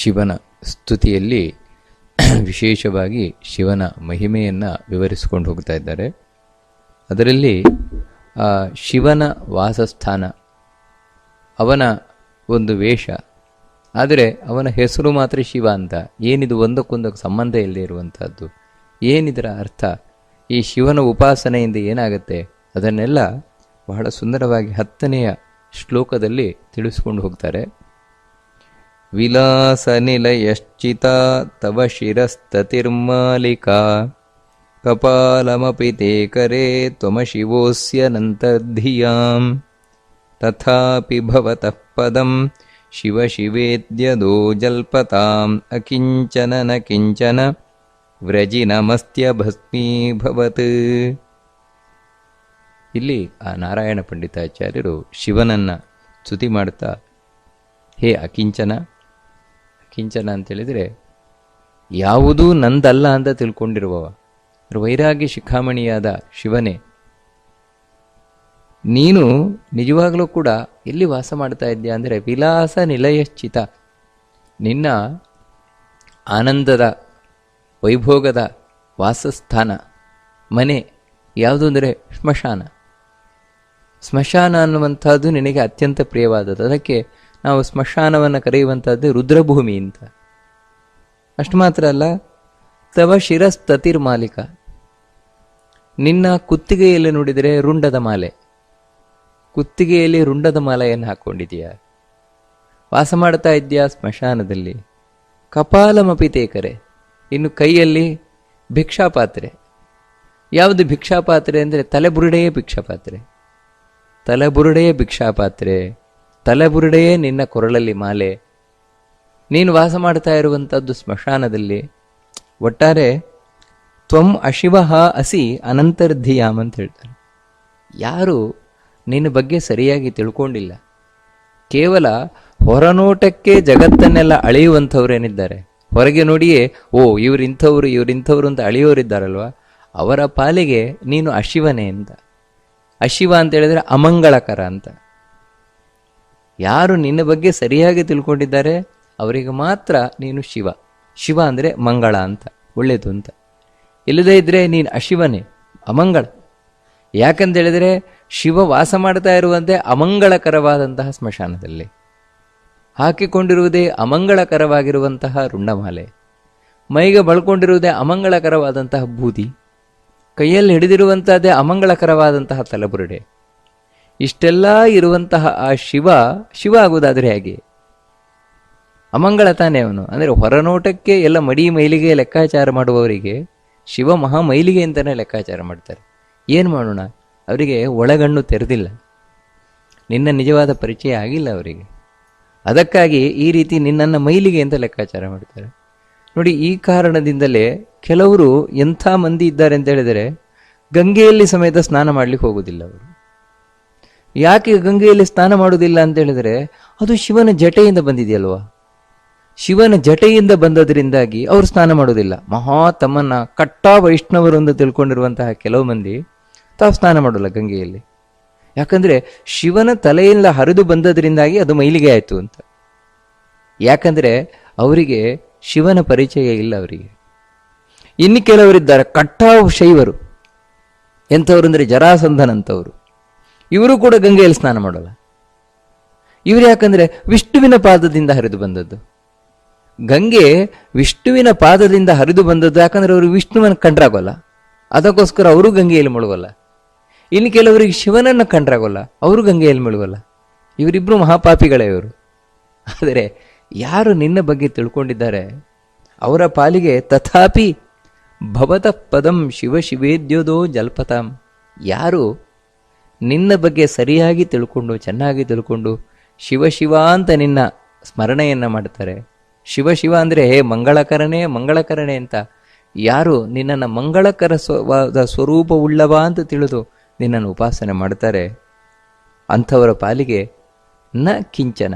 ಶಿವನ ಸ್ತುತಿಯಲ್ಲಿ ವಿಶೇಷವಾಗಿ ಶಿವನ ಮಹಿಮೆಯನ್ನು ವಿವರಿಸಿಕೊಂಡು ಹೋಗ್ತಾ ಇದ್ದಾರೆ. ಅದರಲ್ಲಿ ಶಿವನ ವಾಸಸ್ಥಾನ, ಅವನ ಒಂದು ವೇಷ, ಆದರೆ ಅವನ ಹೆಸರು ಮಾತ್ರ ಶಿವ ಅಂತ, ಏನಿದು ಒಂದಕ್ಕೊಂದಕ್ಕೆ ಸಂಬಂಧ ಇಲ್ಲದೆ ಇರುವಂಥದ್ದು ಏನಿದರ ಅರ್ಥ, ಈ ಶಿವನ ಉಪಾಸನೆಯಿಂದ ಏನಾಗುತ್ತೆ, ಅದನ್ನೆಲ್ಲ ಬಹಳ ಸುಂದರವಾಗಿ ಹತ್ತನೆಯ ಶ್ಲೋಕದಲ್ಲಿ ತಿಳಿಸ್ಕೊಂಡು ಹೋಗ್ತಾರೆ. ವಿಲಾಸ ನಿಲಯಶ್ಚಿತ ತವ ಶಿರಸ್ತತಿರ್ಮಾಲಿಕಾ ಕಪಾಲಮಪಿ ತೇ ಕರೆ ತ್ವಮ ಶಿವೋಸ್ಯನಂತರ್ಧಿಯಾಂ ತಥಾಪಿ ಭವತಃ ಪದಂ ಶಿವ ಶಿವೇದ್ಯದೋ ಜಲ್ಪತಾಂ ಅಕಿಂಚನ ನ ಕಿಂಚನ ವ್ರಜಿ ನಮಸ್ತ್ಯಭಸ್ಮೀಭವತ್ ಇಲ್ಲಿ ಆ ನಾರಾಯಣ ಪಂಡಿತಾಚಾರ್ಯರು ಶಿವನನ್ನ ಸ್ತುತಿ ಮಾಡ್ತಾ, ಹೇ ಅಕಿಂಚನ ಅಕಿಂಚನ ಅಂತೇಳಿದರೆ ಯಾವುದೂ ನಂದಲ್ಲ ಅಂತ ತಿಳ್ಕೊಂಡಿರುವವ. ವೈರಾಗ್ಯ ಶಿಖಾಮಣಿಯಾದ ಶಿವನೇ. ನೀನು ನಿಜವಾಗಲೂ ಕೂಡ ಎಲ್ಲಿ ವಾಸ ಮಾಡ್ತಾ ಇದ್ದೀಯ ಅಂದರೆ ವಿಲಾಸ ನಿಲಯಶ್ಚಿತ. ನಿನ್ನ ಆನಂದದ, ವೈಭೋಗದ ವಾಸಸ್ಥಾನ, ಮನೆ ಯಾವುದು ಅಂದರೆ ಸ್ಮಶಾನ ಸ್ಮಶಾನ ಅನ್ನುವಂಥದ್ದು ನಿನಗೆ ಅತ್ಯಂತ ಪ್ರಿಯವಾದದ್ದು. ಅದಕ್ಕೆ ನಾವು ಸ್ಮಶಾನವನ್ನು ಕರೆಯುವಂಥದ್ದು ರುದ್ರಭೂಮಿ ಅಂತ. ಅಷ್ಟು ಮಾತ್ರ ಅಲ್ಲ, ತವ ಶಿರಸ್ತತಿರ್ ಮಾಲಿಕ. ನಿನ್ನ ಕುತ್ತಿಗೆಯಲ್ಲಿ ನೋಡಿದರೆ ರುಂಡದ ಮಾಲೆ. ಕುತ್ತಿಗೆಯಲ್ಲಿ ರುಂಡದ ಮಾಲೆಯನ್ನು ಹಾಕ್ಕೊಂಡಿದೀಯ ವಾಸ ಮಾಡ್ತಾ ಇದ್ದೀಯಾ ಸ್ಮಶಾನದಲ್ಲಿ? ಕಪಾಲಮಪಿ ತೇಕರೆ, ಇನ್ನು ಕೈಯಲ್ಲಿ ಭಿಕ್ಷಾಪಾತ್ರೆ. ಯಾವುದು ಭಿಕ್ಷಾಪಾತ್ರೆ ಅಂದರೆ ತಲೆಬುರುಡೆಯೇ ಭಿಕ್ಷಾಪಾತ್ರೆ. ತಲೆಬುರುಡೆಯೇ ಭಿಕ್ಷಾಪಾತ್ರೆ. ತಲೆಬುರುಡೆಯೇ ನಿನ್ನ ಕೊರಳಲ್ಲಿ ಮಾಲೆ. ನೀನು ವಾಸ ಮಾಡ್ತಾ ಇರುವಂಥದ್ದು ಸ್ಮಶಾನದಲ್ಲಿ. ಒಟ್ಟಾರೆ, ತ್ವಂ ಅಶಿವಹ ಅಸಿ ಅನಂತರ್ಧಿಯಾಮ್ ಅಂತ ಹೇಳ್ತಾರೆ. ಯಾರು ನಿನ್ನ ಬಗ್ಗೆ ಸರಿಯಾಗಿ ತಿಳ್ಕೊಂಡಿಲ್ಲ. ಕೇವಲ ಹೊರನೋಟಕ್ಕೆ ಜಗತ್ತನ್ನೆಲ್ಲ ಅಳೆಯುವಂಥವ್ರೇನಿದ್ದಾರೆ. ಹೊರಗೆ ನೋಡಿಯೇ, ಓ ಇವರಿಂಥವ್ರು ಇವರಿಂಥವ್ರು ಅಂತ ಅಳೆಯೋರಿದ್ದಾರಲ್ವ? ಅವರ ಪಾಲಿಗೆ ನೀನು ಅಶಿವನೇ ಅಂತ. ಅಶಿವ ಅಂತ ಹೇಳಿದ್ರೆ ಅಮಂಗಳಕರ ಅಂತ. ಯಾರು ನಿನ್ನ ಬಗ್ಗೆ ಸರಿಯಾಗಿ ತಿಳ್ಕೊಂಡಿದ್ದಾರೆ? ಅವರಿಗೆ ಮಾತ್ರ ನೀನು ಶಿವ. ಶಿವ ಅಂದರೆ ಮಂಗಳ ಅಂತ ಒಳ್ಳೆಯದು ಅಂತ. ಇಲ್ಲದೇ ಇದ್ದರೆ ನೀನು ಅಶಿವನೇ, ಅಮಂಗಳ. ಯಾಕಂತೇಳಿದರೆ ಶಿವ ವಾಸ ಮಾಡ್ತಾ ಇರುವಂತೆ ಅಮಂಗಳಕರವಾದಂತಹ ಸ್ಮಶಾನದಲ್ಲಿ. ಹಾಕಿಕೊಂಡಿರುವುದೇ ಅಮಂಗಳಕರವಾಗಿರುವಂತಹ ರುಂಡಮಾಲೆ. ಮೈಗೆ ಬಳ್ಕೊಂಡಿರುವುದೇ ಅಮಂಗಳಕರವಾದಂತಹ ಬೂದಿ. ಕೈಯಲ್ಲಿ ಹಿಡಿದಿರುವಂತಹದ್ದೇ ಅಮಂಗಳಕರವಾದಂತಹ ತಲೆಬುರುಡೆ. ಇಷ್ಟೆಲ್ಲ ಇರುವಂತಹ ಆ ಶಿವ ಶಿವ ಆಗುವುದಾದರೆ ಹೇಗೆ? ಅಮಂಗಳ ತಾನೇ ಅವನು. ಅಂದರೆ ಹೊರನೋಟಕ್ಕೆ ಎಲ್ಲ ಮಡಿ ಮೈಲಿಗೆ ಲೆಕ್ಕಾಚಾರ ಮಾಡುವವರಿಗೆ ಶಿವ ಮಹಾ ಮೈಲಿಗೆ ಅಂತಲೇ ಲೆಕ್ಕಾಚಾರ ಮಾಡ್ತಾರೆ. ಏನು ಮಾಡೋಣ? ಅವರಿಗೆ ಒಳಗಣ್ಣು ತೆರೆದಿಲ್ಲ. ನಿನ್ನ ನಿಜವಾದ ಪರಿಚಯ ಆಗಿಲ್ಲ ಅವರಿಗೆ. ಅದಕ್ಕಾಗಿ ಈ ರೀತಿ ನಿನ್ನನ್ನು ಮೈಲಿಗೆ ಅಂತ ಲೆಕ್ಕಾಚಾರ ಮಾಡ್ತಾರೆ. ನೋಡಿ, ಈ ಕಾರಣದಿಂದಲೇ ಕೆಲವರು ಎಂಥ ಮಂದಿ ಇದ್ದಾರೆ ಅಂತ ಹೇಳಿದರೆ ಗಂಗೆಯಲ್ಲಿ ಸಮೇತ ಸ್ನಾನ ಮಾಡಲಿಕ್ಕೆ ಹೋಗುವುದಿಲ್ಲ ಅವರು. ಯಾಕೆ ಗಂಗೆಯಲ್ಲಿ ಸ್ನಾನ ಮಾಡುವುದಿಲ್ಲ ಅಂತ ಹೇಳಿದರೆ, ಅದು ಶಿವನ ಜಟೆಯಿಂದ ಬಂದಿದೆಯಲ್ವಾ? ಶಿವನ ಜಟೆಯಿಂದ ಬಂದದರಿಂದಾಗಿ ಅವರು ಸ್ನಾನ ಮಾಡೋದಿಲ್ಲ ಮಹಾ ತಮ್ಮನ್ನ ಕಟ್ಟಾ ವೈಷ್ಣವರು ಎಂದು ತಿಳ್ಕೊಂಡಿರುವಂತಹ ಕೆಲವು ಮಂದಿ ತಾವು ಸ್ನಾನ ಮಾಡೋಲ್ಲ ಗಂಗೆಯಲ್ಲಿ. ಯಾಕಂದ್ರೆ ಶಿವನ ತಲೆಯಿಂದ ಹರಿದು ಬಂದದರಿಂದಾಗಿ ಅದು ಮೈಲಿಗೆ ಆಯಿತು ಅಂತ. ಯಾಕಂದ್ರೆ ಅವರಿಗೆ ಶಿವನ ಪರಿಚಯ ಇಲ್ಲ ಅವರಿಗೆ. ಇನ್ನು ಕೆಲವರಿದ್ದಾರೆ ಕಟ್ಟಾ ಶೈವರು. ಎಂಥವ್ರು ಅಂದರೆ ಜರಾಸಂಧನಂತವರು ಇವರು ಕೂಡ ಗಂಗೆಯಲ್ಲಿ ಸ್ನಾನ ಮಾಡೋಲ್ಲ. ಇವರು ಯಾಕಂದ್ರೆ ವಿಷ್ಣುವಿನ ಪಾದದಿಂದ ಹರಿದು ಬಂದದ್ದು. ಗಂಗೆ ವಿಷ್ಣುವಿನ ಪಾದದಿಂದ ಹರಿದು ಬಂದದ್ದು ಯಾಕಂದ್ರೆ ಅವರು ವಿಷ್ಣುವನ್ನ ಕಂಡ್ರಾಗೋಲ್ಲ. ಅದಕ್ಕೋಸ್ಕರ ಅವರು ಗಂಗೆಯಲ್ಲಿ ಮುಳುಗೋಲ್ಲ. ಇನ್ನು ಕೆಲವರಿಗೆ ಶಿವನನ್ನು ಕಂಡ್ರಾಗೋಲ್ಲ. ಅವರು ಗಂಗೆಯಲ್ಲಿ ಮುಳುಗೋಲ್ಲ. ಇವರಿಬ್ಬರು ಮಹಾಪಾಪಿಗಳೇ ಇವರು. ಆದರೆ ಯಾರು ನಿನ್ನ ಬಗ್ಗೆ ತಿಳ್ಕೊಂಡಿದ್ದಾರೆ? ಅವರ ಪಾಲಿಗೆ ತಥಾಪಿ ಭವತ ಪದಂ ಶಿವ ಶಿವೇದ್ಯೋದೋ ಜಲ್ಪತಾಂ. ಯಾರು ನಿನ್ನ ಬಗ್ಗೆ ಸರಿಯಾಗಿ ತಿಳ್ಕೊಂಡು, ಚೆನ್ನಾಗಿ ತಿಳ್ಕೊಂಡು ಶಿವ ಶಿವ ಅಂತ ನಿನ್ನ ಸ್ಮರಣೆಯನ್ನು ಮಾಡ್ತಾರೆ. ಶಿವ ಶಿವ ಅಂದರೆ, ಹೇ ಮಂಗಳಕರನೇ ಮಂಗಳಕರಣೆ ಅಂತ. ಯಾರು ನಿನ್ನನ್ನು ಮಂಗಳಕರ ಸ್ವವಾದ ಸ್ವರೂಪವುಳ್ಳವ ಅಂತ ತಿಳಿದು ನಿನ್ನನ್ನು ಉಪಾಸನೆ ಮಾಡ್ತಾರೆ. ಅಂಥವರ ಪಾಲಿಗೆ ನ ಕಿಂಚನ.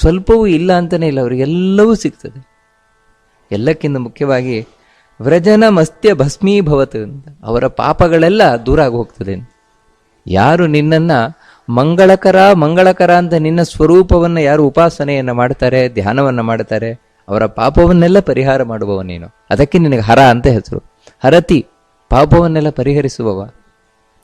ಸ್ವಲ್ಪವೂ ಇಲ್ಲ ಅಂತಲೇ ಇಲ್ಲ ಅವರಿಗೆಲ್ಲವೂ ಸಿಗ್ತದೆ. ಎಲ್ಲಕ್ಕಿಂತ ಮುಖ್ಯವಾಗಿ ವ್ರಜನ ಮಸ್ತ್ಯ ಭಸ್ಮೀಭವತ್ ಅಂತ. ಅವರ ಪಾಪಗಳೆಲ್ಲ ದೂರ ಆಗಿ ಹೋಗ್ತದೆ ಯಾರು ನಿನ್ನನ್ನ ಮಂಗಳಕರ ಮಂಗಳಕರ ಅಂತ ನಿನ್ನ ಸ್ವರೂಪವನ್ನು ಯಾರು ಉಪಾಸನೆಯನ್ನ ಮಾಡ್ತಾರೆ, ಧ್ಯಾನವನ್ನ ಮಾಡ್ತಾರೆ, ಅವರ ಪಾಪವನ್ನೆಲ್ಲ ಪರಿಹಾರ ಮಾಡುವವ ನೀನು. ಅದಕ್ಕೆ ನಿನಗೆ ಹರ ಅಂತ ಹೆಸರು. ಹರತಿ ಪಾಪವನ್ನೆಲ್ಲ ಪರಿಹರಿಸುವವ.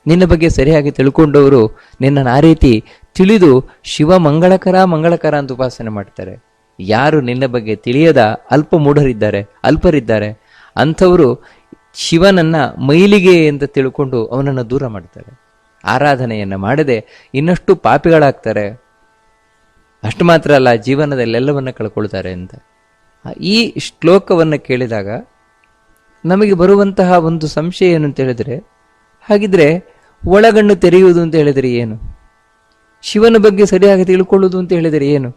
ನಿನ್ನ ಬಗ್ಗೆ ಸರಿಯಾಗಿ ತಿಳ್ಕೊಂಡವರು ನಿನ್ನನ್ನು ಆ ರೀತಿ ತಿಳಿದು ಶಿವ ಮಂಗಳಕರ ಮಂಗಳಕರ ಅಂತ ಉಪಾಸನೆ ಮಾಡ್ತಾರೆ. ಯಾರು ನಿನ್ನ ಬಗ್ಗೆ ತಿಳಿಯದ ಅಲ್ಪ ಮೂಢರಿದ್ದಾರೆ, ಅಲ್ಪರಿದ್ದಾರೆ, ಅಂಥವರು ಶಿವನನ್ನ ಮೈಲಿಗೆ ಅಂತ ತಿಳ್ಕೊಂಡು ಅವನನ್ನು ದೂರ ಮಾಡ್ತಾರೆ. ಆರಾಧನೆಯನ್ನ ಮಾಡದೆ ಇನ್ನಷ್ಟು ಪಾಪಿಗಳಾಗ್ತಾರೆ. ಅಷ್ಟು ಮಾತ್ರ ಅಲ್ಲ, ಜೀವನದಲ್ಲೆಲ್ಲವನ್ನು ಕಳ್ಕೊಳ್ತಾರೆ ಅಂತ. ಈ ಶ್ಲೋಕವನ್ನು ಕೇಳಿದಾಗ ನಮಗೆ ಬರುವಂತಹ ಒಂದು ಸಂಶಯ ಏನು ಅಂತ ಹೇಳಿದ್ರೆ, ಹಾಗಿದ್ರೆ ಒಳಗಣ್ಣು ತೆರೆಯುವುದು ಅಂತ ಹೇಳಿದರೆ ಏನು? ಶಿವನ ಬಗ್ಗೆ ಸರಿಯಾಗಿ ತಿಳ್ಕೊಳ್ಳುವುದು ಅಂತ ಹೇಳಿದರೆ ಏನು?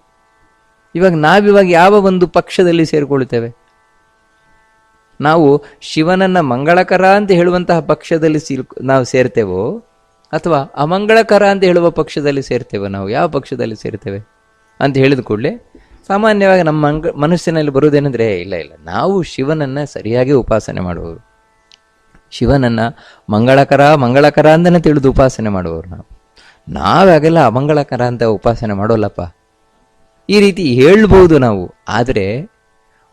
ಇವಾಗ ನಾವಿವಾಗ ಯಾವ ಒಂದು ಪಕ್ಷದಲ್ಲಿ ಸೇರಿಕೊಳ್ಳುತ್ತೇವೆ ನಾವು ಶಿವನನ್ನ ಮಂಗಳಕರ ಅಂತ ಹೇಳುವಂತಹ ಪಕ್ಷದಲ್ಲಿ ನಾವು ಸೇರ್ತೇವೋ ಅಥವಾ ಅಮಂಗಳಕರ ಅಂತ ಹೇಳುವ ಪಕ್ಷದಲ್ಲಿ ಸೇರ್ತೇವೆ ನಾವು. ಯಾವ ಪಕ್ಷದಲ್ಲಿ ಸೇರ್ತೇವೆ ಅಂತ ಹೇಳಿದ ಕೂಡಲೇ ಸಾಮಾನ್ಯವಾಗಿ ನಮ್ಮ ಮಂಗ ಮನಸ್ಸಿನಲ್ಲಿ ಬರುವುದೇನೆಂದರೆ, ಇಲ್ಲ ಇಲ್ಲ, ನಾವು ಶಿವನನ್ನು ಸರಿಯಾಗಿ ಉಪಾಸನೆ ಮಾಡುವವರು. ಶಿವನನ್ನು ಮಂಗಳಕರ ಮಂಗಳಕರ ಅಂತಲೇ ತಿಳಿದು ಉಪಾಸನೆ ಮಾಡುವವರು ನಾವು. ನಾವಾಗೆಲ್ಲ ಅಮಂಗಳಕರ ಅಂತ ಉಪಾಸನೆ ಮಾಡೋಲ್ಲಪ್ಪ. ಈ ರೀತಿ ಹೇಳ್ಬೋದು ನಾವು. ಆದರೆ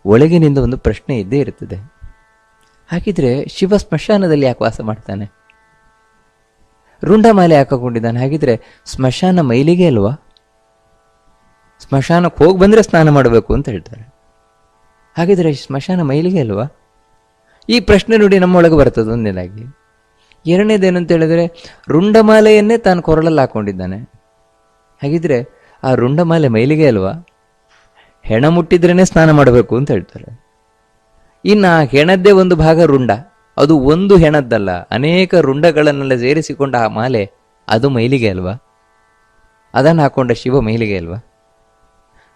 ಒಳಗಿನಿಂದ ಒಂದು ಪ್ರಶ್ನೆ ಇದ್ದೇ ಇರ್ತದೆ. ಹಾಗಿದ್ರೆ ಶಿವ ಸ್ಮಶಾನದಲ್ಲಿ ಯಾಕೆ ವಾಸ ಮಾಡ್ತಾನೆ? ರುಂಡಮಾಲೆ ಹಾಕಿಕೊಂಡಿದ್ದಾನೆ. ಹಾಗಿದ್ರೆ ಸ್ಮಶಾನ ಮೈಲಿಗೆ ಅಲ್ವಾ? ಸ್ಮಶಾನಕ್ಕೆ ಹೋಗಿ ಬಂದ್ರೆ ಸ್ನಾನ ಮಾಡಬೇಕು ಅಂತ ಹೇಳ್ತಾರೆ. ಹಾಗಿದ್ರೆ ಸ್ಮಶಾನ ಮೈಲಿಗೆ ಅಲ್ವಾ? ಈ ಪ್ರಶ್ನೆ ನೋಡಿ ನಮ್ಮೊಳಗೆ ಬರ್ತದೆ ಒಂದೇನಾಗಿ. ಎರಡನೇದೇನಂತ ಹೇಳಿದ್ರೆ, ರುಂಡಮಾಲೆಯನ್ನೇ ತಾನು ಕೊರಳಲ್ಲಿ ಹಾಕೊಂಡಿದ್ದಾನೆ. ಹಾಗಿದ್ರೆ ಆ ರುಂಡಮಾಲೆ ಮೈಲಿಗೆ ಅಲ್ವಾ? ಹೆಣ ಮುಟ್ಟಿದ್ರೇನೆ ಸ್ನಾನ ಮಾಡಬೇಕು ಅಂತ ಹೇಳ್ತಾರೆ. ಇನ್ನು ಆ ಹೆಣದ್ದೇ ಒಂದು ಭಾಗ ರುಂಡ. ಅದು ಒಂದು ಹೆಣದ್ದಲ್ಲ. ಅನೇಕ ರುಂಡಗಳನ್ನೆಲ್ಲ ಸೇರಿಸಿಕೊಂಡ ಆ ಮಾಲೆ ಅದು ಮೈಲಿಗೆ ಅಲ್ವಾ? ಅದನ್ನು ಹಾಕೊಂಡ ಶಿವ ಮೈಲಿಗೆ ಅಲ್ವಾ?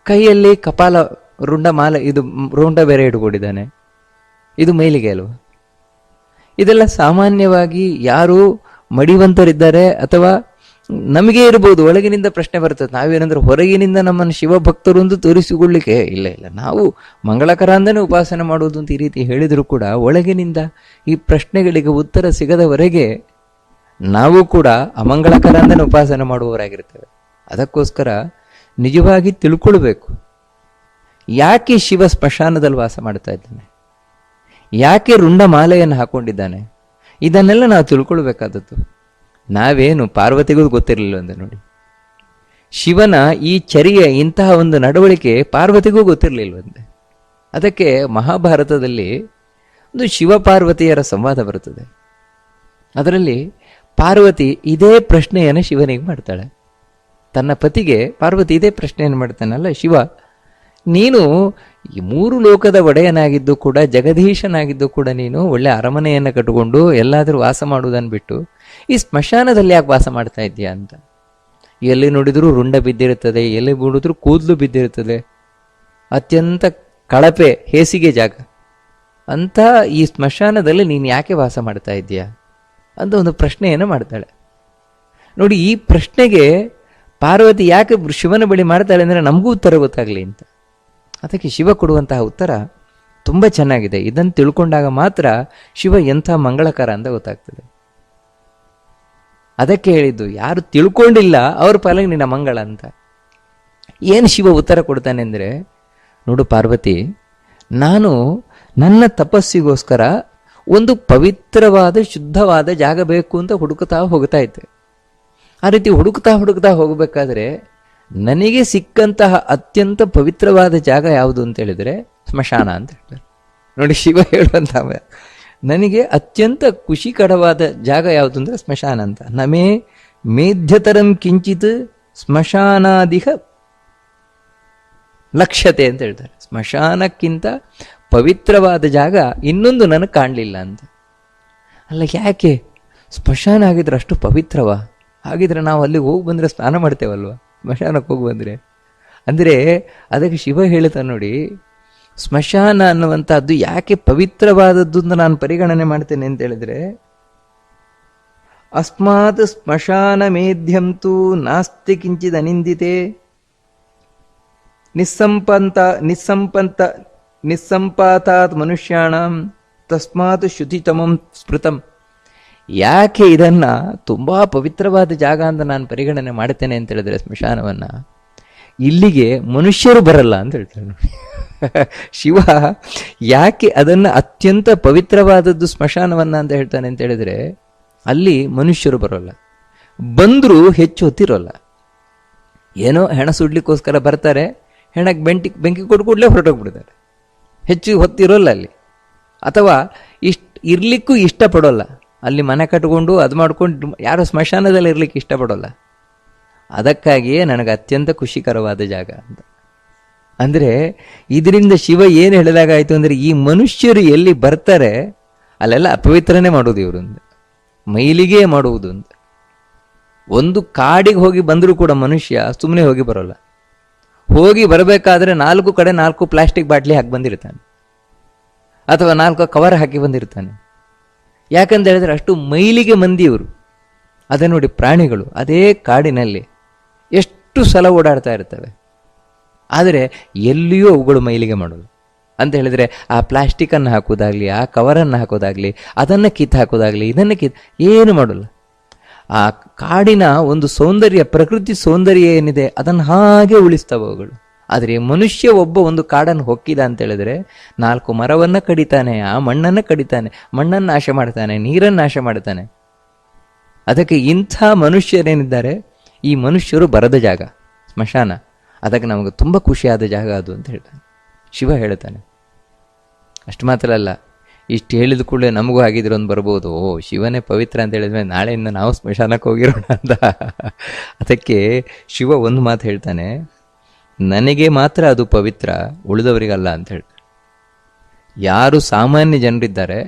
ಕೈಯಲ್ಲಿ ಕಪಾಲ ರುಂಡ ಮಾಲೆ, ಇದು ರುಂಡ ಬೇರೆ ಇಟ್ಕೊಂಡಿದ್ದಾನೆ ಇದು ಮೈಲಿಗೆ ಅಲ್ವಾ? ಇದೆಲ್ಲ ಸಾಮಾನ್ಯವಾಗಿ ಯಾರು ಮಡಿವಂತರಿದ್ದಾರೆ ಅಥವಾ ನಮಗೆ ಇರ್ಬೋದು, ಒಳಗಿನಿಂದ ಪ್ರಶ್ನೆ ಬರ್ತದೆ. ನಾವೇನಂದ್ರೆ ಹೊರಗಿನಿಂದ ನಮ್ಮನ್ನು ಶಿವಭಕ್ತರು ಎಂದು ತೋರಿಸಿಕೊಳ್ಳಿಕ್ಕೆ ಇಲ್ಲ ಇಲ್ಲ. ನಾವು ಮಂಗಳಕರ ಅಂದನೇ ಉಪಾಸನೆ ಮಾಡುವುದು ಅಂತ ಈ ರೀತಿ ಹೇಳಿದರೂ ಕೂಡ ಒಳಗಿನಿಂದ ಈ ಪ್ರಶ್ನೆಗಳಿಗೆ ಉತ್ತರ ಸಿಗದವರೆಗೆ ನಾವು ಕೂಡ ಅಮಂಗಳಕರ ಅಂದನೇ ಉಪಾಸನೆ ಮಾಡುವವರಾಗಿರ್ತೇವೆ. ಅದಕ್ಕೋಸ್ಕರ ನಿಜವಾಗಿ ತಿಳ್ಕೊಳ್ಬೇಕು. ಯಾಕೆ ಶಿವ ಸ್ಮಶಾನದಲ್ಲಿ ವಾಸ ಮಾಡ್ತಾ ಇದ್ದಾನೆ? ಯಾಕೆ ರುಂಡ ಮಾಲೆಯನ್ನು ಹಾಕೊಂಡಿದ್ದಾನೆ? ಇದನ್ನೆಲ್ಲ ನಾವು ತಿಳ್ಕೊಳ್ಬೇಕಾದದ್ದು. ನಾವೇನು ಪಾರ್ವತಿಗೂ ಗೊತ್ತಿರಲಿಲ್ಲ ಅಂತ ನೋಡಿ. ಶಿವನ ಈ ಚರಿಯ ಇಂತಹ ಒಂದು ನಡವಳಿಕೆ ಪಾರ್ವತಿಗೂ ಗೊತ್ತಿರಲಿಲ್ವಂತೆ ಅದಕ್ಕೆ ಮಹಾಭಾರತದಲ್ಲಿ ಒಂದು ಶಿವ ಪಾರ್ವತಿಯರ ಸಂವಾದ ಬರುತ್ತದೆ. ಅದರಲ್ಲಿ ಪಾರ್ವತಿ ಇದೇ ಪ್ರಶ್ನೆಯನ್ನು ಶಿವನಿಗೆ ಮಾಡ್ತಾಳೆ. ತನ್ನ ಪತಿಗೆ ಪಾರ್ವತಿ ಇದೇ ಪ್ರಶ್ನೆಯನ್ನು ಮಾಡ್ತಾನಲ್ಲ, ಶಿವ, ನೀನು ಈ ಮೂರು ಲೋಕದ ಒಡೆಯನಾಗಿದ್ದು ಕೂಡ, ಜಗದೀಶನಾಗಿದ್ದು ಕೂಡ ನೀನು ಒಳ್ಳೆ ಅರಮನೆಯನ್ನು ಕಟ್ಟಿಕೊಂಡು ಎಲ್ಲಾದರೂ ವಾಸ ಮಾಡುವುದನ್ನು ಬಿಟ್ಟು ಈ ಸ್ಮಶಾನದಲ್ಲಿ ಯಾಕೆ ವಾಸ ಮಾಡ್ತಾ ಇದೆಯಾ ಅಂತ? ಎಲ್ಲಿ ನೋಡಿದರೂ ರುಂಡ ಬಿದ್ದಿರುತ್ತದೆ, ಎಲ್ಲಿ ನೋಡಿದ್ರೂ ಕೂದಲು ಬಿದ್ದಿರುತ್ತದೆ. ಅತ್ಯಂತ ಕಳಪೆ, ಹೇಸಿಗೆ ಜಾಗ. ಅಂತ ಈ ಸ್ಮಶಾನದಲ್ಲಿ ನೀನು ಯಾಕೆ ವಾಸ ಮಾಡ್ತಾ ಇದ್ದೀಯಾ? ಅಂತ ಒಂದು ಪ್ರಶ್ನೆಯನ್ನು ಮಾಡ್ತಾಳೆ. ನೋಡಿ, ಈ ಪ್ರಶ್ನೆಗೆ ಪಾರ್ವತಿ ಯಾಕೆ ಶಿವನ ಬಳಿ ಮಾಡ್ತಾಳೆ ಅಂದರೆ ನಮಗೂ ಉತ್ತರ ಗೊತ್ತಾಗಲಿ ಅಂತ. ಅದಕ್ಕೆ ಶಿವ ಕೊಡುವಂತಹ ಉತ್ತರ ತುಂಬ ಚೆನ್ನಾಗಿದೆ. ಇದನ್ನು ತಿಳ್ಕೊಂಡಾಗ ಮಾತ್ರ ಶಿವ ಎಂಥ ಮಂಗಳಕರ ಅಂತ ಗೊತ್ತಾಗ್ತದೆ. ಅದಕ್ಕೆ ಹೇಳಿದ್ದು, ಯಾರು ತಿಳ್ಕೊಂಡಿಲ್ಲ ಅವ್ರ ಪಾಲಿಗೆ ನಿನ್ನ ಮಂಗಳ ಅಂತ. ಏನು ಶಿವ ಉತ್ತರ ಕೊಡ್ತಾನೆ ಅಂದರೆ, ನೋಡು ಪಾರ್ವತಿ, ನಾನು ನನ್ನ ತಪಸ್ಸಿಗೋಸ್ಕರ ಒಂದು ಪವಿತ್ರವಾದ, ಶುದ್ಧವಾದ ಜಾಗ ಬೇಕು ಅಂತ ಹುಡುಕ್ತಾ ಹೋಗ್ತಾ ಇದ್ದೆ. ಆ ರೀತಿ ಹುಡುಕ್ತಾ ಹುಡುಕ್ತಾ ಹೋಗಬೇಕಾದ್ರೆ, ನನಗೆ ಸಿಕ್ಕಂತಹ ಅತ್ಯಂತ ಪವಿತ್ರವಾದ ಜಾಗ ಯಾವುದು ಅಂತ ಹೇಳಿದರೆ, ಸ್ಮಶಾನ ಅಂತ ಹೇಳ್ತಾರೆ ನೋಡಿ ಶಿವ ಹೇಳುವಂತ ನನಗೆ ಅತ್ಯಂತ ಖುಷಿಕರವಾದ ಜಾಗ ಯಾವುದು ಅಂದರೆ ಸ್ಮಶಾನ ಅಂತ. ನಮೇ ಮೇಧ್ಯತರಂ ಕಿಂಚಿತ್ ಸ್ಮಶಾನಾದಿಹ ಲಕ್ಷ್ಯತೆ ಅಂತ ಹೇಳ್ತಾರೆ. ಸ್ಮಶಾನಕ್ಕಿಂತ ಪವಿತ್ರವಾದ ಜಾಗ ಇನ್ನೊಂದು ನನಗೆ ಕಾಣಲಿಲ್ಲ ಅಂತ. ಅಲ್ಲ, ಯಾಕೆ? ಸ್ಮಶಾನ ಆಗಿದ್ರೆ ಅಷ್ಟು ಪವಿತ್ರವಾ? ಹಾಗಿದ್ರೆ ನಾವು ಅಲ್ಲಿಗೆ ಹೋಗಿ ಬಂದರೆ ಸ್ನಾನ ಮಾಡ್ತೇವಲ್ವ? ಸ್ಮಶಾನಕ್ಕೆ ಹೋಗಿ ಬಂದರೆ. ಅಂದರೆ ಅದಕ್ಕೆ ಶಿವ ಹೇಳ್ತಾನೆ ನೋಡಿ ಸ್ಮಶಾನ ಅನ್ನುವಂಥದ್ದು ಯಾಕೆ ಪವಿತ್ರವಾದದ್ದು ಅಂತ ನಾನು ಪರಿಗಣನೆ ಮಾಡ್ತೇನೆ ಅಂತ ಹೇಳಿದ್ರೆ, ಅಸ್ಮಾತ್ ಸ್ಮಶಾನ ಮೇಧ್ಯಂತೂ ನಾಸ್ತಿ ಕಿಂಚಿದ ಅನಿಂದಿತೆ, ನಿಸ್ಸಂಪಂತ ನಿಸ್ಸಂಪಂತ, ನಿಸ್ಸಂಪಾತಾತ್ ಮನುಷ್ಯಾಣ ತಸ್ಮಾತ್ ಶುತಿತಮಂ ಸ್ಮೃತಂ ಯಾಕೆ ಇದನ್ನ ತುಂಬಾ ಪವಿತ್ರವಾದ ಜಾಗ ಅಂತ ನಾನು ಪರಿಗಣನೆ ಮಾಡ್ತೇನೆ ಅಂತ ಹೇಳಿದ್ರೆ ಸ್ಮಶಾನವನ್ನ, ಇಲ್ಲಿಗೆ ಮನುಷ್ಯರು ಬರಲ್ಲ ಅಂತ ಹೇಳ್ತಾರೆ ನೋಡಿ. ಶಿವ ಯಾಕೆ ಅದನ್ನ ಅತ್ಯಂತ ಪವಿತ್ರವಾದದ್ದು ಸ್ಮಶಾನವನ್ನ ಅಂತ ಹೇಳ್ತಾನೆ ಅಂತ ಹೇಳಿದ್ರೆ, ಅಲ್ಲಿ ಮನುಷ್ಯರು ಬರೋಲ್ಲ. ಬಂದರೂ ಹೆಚ್ಚು ಹೊತ್ತಿರೋಲ್ಲ. ಏನೋ ಹೆಣ ಸುಡ್ಲಿಕ್ಕೋಸ್ಕರ ಬರ್ತಾರೆ ಹೆಣಕ್ಕೆ ಬೆಂಟಿ ಬೆಂಕಿ ಕೊಟ್ಟು ಕೂಡಲೇ ಹೊರಟೋಗ್ಬಿಡ್ತಾರೆ. ಹೆಚ್ಚು ಹೊತ್ತಿರೋಲ್ಲ ಅಲ್ಲಿ. ಅಥವಾ ಇಷ್ಟ, ಇರಲಿಕ್ಕೂ ಇಷ್ಟಪಡೋಲ್ಲ. ಅಲ್ಲಿ ಮನೆ ಕಟ್ಕೊಂಡು ಅದು ಮಾಡ್ಕೊಂಡು ಯಾರು ಸ್ಮಶಾನದಲ್ಲಿ ಇರಲಿಕ್ಕೆ ಇಷ್ಟಪಡೋಲ್ಲ. ಅದಕ್ಕಾಗಿಯೇ ನನಗೆ ಅತ್ಯಂತ ಖುಷಿಕರವಾದ ಜಾಗ ಅಂತ. ಅಂದರೆ ಇದರಿಂದ ಶಿವ ಏನು ಹೇಳಿದಾಗಾಯಿತು ಅಂದರೆ ಈ ಮನುಷ್ಯರು ಎಲ್ಲಿ ಬರ್ತಾರೆ, ಅಲ್ಲೆಲ್ಲ ಅಪವಿತ್ರನೇ ಮಾಡೋದು ಇವರು ಮೈಲಿಗೆ ಮಾಡುವುದು ಅಂತ ಒಂದು ಕಾಡಿಗೆ ಹೋಗಿ ಬಂದರೂ ಕೂಡ ಮನುಷ್ಯ ಸುಮ್ಮನೆ ಹೋಗಿ ಬರೋಲ್ಲ. ಹೋಗಿ ಬರಬೇಕಾದ್ರೆ ನಾಲ್ಕು ಕಡೆ ನಾಲ್ಕು ಪ್ಲಾಸ್ಟಿಕ್ ಬಾಟ್ಲಿ ಹಾಕಿ ಬಂದಿರ್ತಾನೆ. ಅಥವಾ ನಾಲ್ಕು ಕವರ್ ಹಾಕಿ ಬಂದಿರ್ತಾನೆ. ಯಾಕಂತ ಹೇಳಿದ್ರೆ ಅಷ್ಟು ಮೈಲಿಗೆ ಮಂದಿ ಇವರು. ಅದೇ ನೋಡಿ ಪ್ರಾಣಿಗಳು, ಅದೇ ಕಾಡಿನಲ್ಲಿ ಎಷ್ಟು ಸಲ ಓಡಾಡ್ತಾ ಇರ್ತವೆ. ಆದರೆ ಎಲ್ಲಿಯೂ ಅವುಗಳು ಮೈಲಿಗೆ ಮಾಡೋದು ಅಂತ ಹೇಳಿದ್ರೆ ಆ ಪ್ಲಾಸ್ಟಿಕನ್ನು ಹಾಕೋದಾಗಲಿ ಆ ಕವರನ್ನು ಹಾಕೋದಾಗಲಿ ಅದನ್ನು ಕಿತ್ತು ಹಾಕೋದಾಗಲಿ ಇದನ್ನು ಕಿತ್ ಏನು ಮಾಡೋಲ್ಲ. ಆ ಕಾಡಿನ ಒಂದು ಸೌಂದರ್ಯ, ಪ್ರಕೃತಿ ಸೌಂದರ್ಯ ಏನಿದೆ, ಅದನ್ನು ಹಾಗೆ ಉಳಿಸ್ತವೆ ಅವುಗಳು. ಆದರೆ ಮನುಷ್ಯ ಒಬ್ಬ ಒಂದು ಕಾಡನ್ನು ಹೊಕ್ಕಿದ ಅಂತ ಹೇಳಿದ್ರೆ ನಾಲ್ಕು ಮರವನ್ನು ಕಡಿತಾನೆ, ಆ ಮಣ್ಣನ್ನು ಕಡಿತಾನೆ, ಮಣ್ಣನ್ನು ನಾಶ ಮಾಡ್ತಾನೆ, ನೀರನ್ನು ನಾಶ ಮಾಡ್ತಾನೆ. ಅದಕ್ಕೆ ಇಂಥ ಮನುಷ್ಯರೇನಿದ್ದಾರೆ? ಈ ಮನುಷ್ಯರು ಬರದ ಜಾಗ, ಸ್ಮಶಾನ. ಅದಕ್ಕೆ ನಮಗೆ ತುಂಬ ಖುಷಿಯಾದ ಜಾಗ ಅದು ಅಂತ ಹೇಳ್ತಾನೆ. ಶಿವ ಹೇಳ್ತಾನೆ. ಅಷ್ಟು ಮಾತ್ರ ಅಲ್ಲ, ಇಷ್ಟು ಹೇಳಿದ ಕೂಡಲೇ ನಮಗೂ ಆಗಿದ್ರು ಒಂದು ಬರ್ಬೋದು. ಓ, ಶಿವನೇ ಪವಿತ್ರ ಅಂತ ಹೇಳಿದ್ಮೇಲೆ ನಾಳೆಯಿಂದ ನಾವು ಸ್ಮಶಾನಕ್ಕೆ ಹೋಗಿರೋಣ ಅಂತ. ಅದಕ್ಕೆ ಶಿವ ಒಂದು ಮಾತು ಹೇಳ್ತಾನೆ, ನನಗೆ ಮಾತ್ರ ಅದು ಪವಿತ್ರ, ಉಳಿದವರಿಗಲ್ಲ ಅಂತ ಹೇಳ್ತಾನೆ. ಯಾರು ಸಾಮಾನ್ಯ ಜನರಿದ್ದಾರೆ,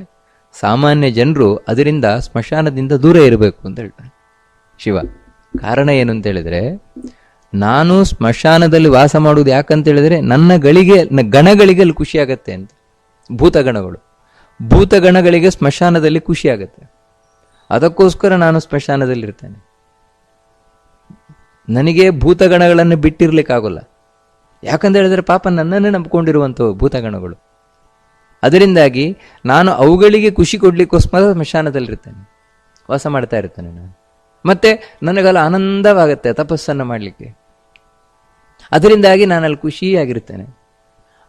ಸಾಮಾನ್ಯ ಜನರು ಅದರಿಂದ ಸ್ಮಶಾನದಿಂದ ದೂರ ಇರಬೇಕು ಅಂತ ಹೇಳ್ತಾನೆ ಶಿವ. ಕಾರಣ ಏನು ಅಂತ ಹೇಳಿದ್ರೆ ನಾನು ಸ್ಮಶಾನದಲ್ಲಿ ವಾಸ ಮಾಡುವುದು ಯಾಕಂತ ಹೇಳಿದ್ರೆ ನನ್ನ ಗಳಿಗೆ ಗಣಗಳಿಗೆ ಅಲ್ಲಿ ಖುಷಿ ಅಂತ. ಭೂತಗಣಗಳು. ಭೂತಗಣಗಳಿಗೆ ಸ್ಮಶಾನದಲ್ಲಿ ಖುಷಿ ಅದಕ್ಕೋಸ್ಕರ ನಾನು ಸ್ಮಶಾನದಲ್ಲಿರ್ತೇನೆ. ನನಗೆ ಭೂತಗಣಗಳನ್ನು ಬಿಟ್ಟಿರ್ಲಿಕ್ಕಾಗೋಲ್ಲ. ಯಾಕಂತ ಹೇಳಿದ್ರೆ ಪಾಪ ನನ್ನನ್ನೇ ನಂಬ್ಕೊಂಡಿರುವಂಥವು ಭೂತಗಣಗಳು. ಅದರಿಂದಾಗಿ ನಾನು ಅವುಗಳಿಗೆ ಖುಷಿ ಕೊಡ್ಲಿಕ್ಕೋಸ್ಕರ ಸ್ಮಶಾನದಲ್ಲಿರ್ತೇನೆ. ವಾಸ ಮಾಡ್ತಾ ಇರ್ತೇನೆ ನಾನು. ಮತ್ತೆ ನನಗೆಲ್ಲ ಆನಂದವಾಗುತ್ತೆ ತಪಸ್ಸನ್ನು ಮಾಡಲಿಕ್ಕೆ. ಅದರಿಂದಾಗಿ ನಾನು ಅಲ್ಲಿ ಖುಷಿಯಾಗಿರ್ತೇನೆ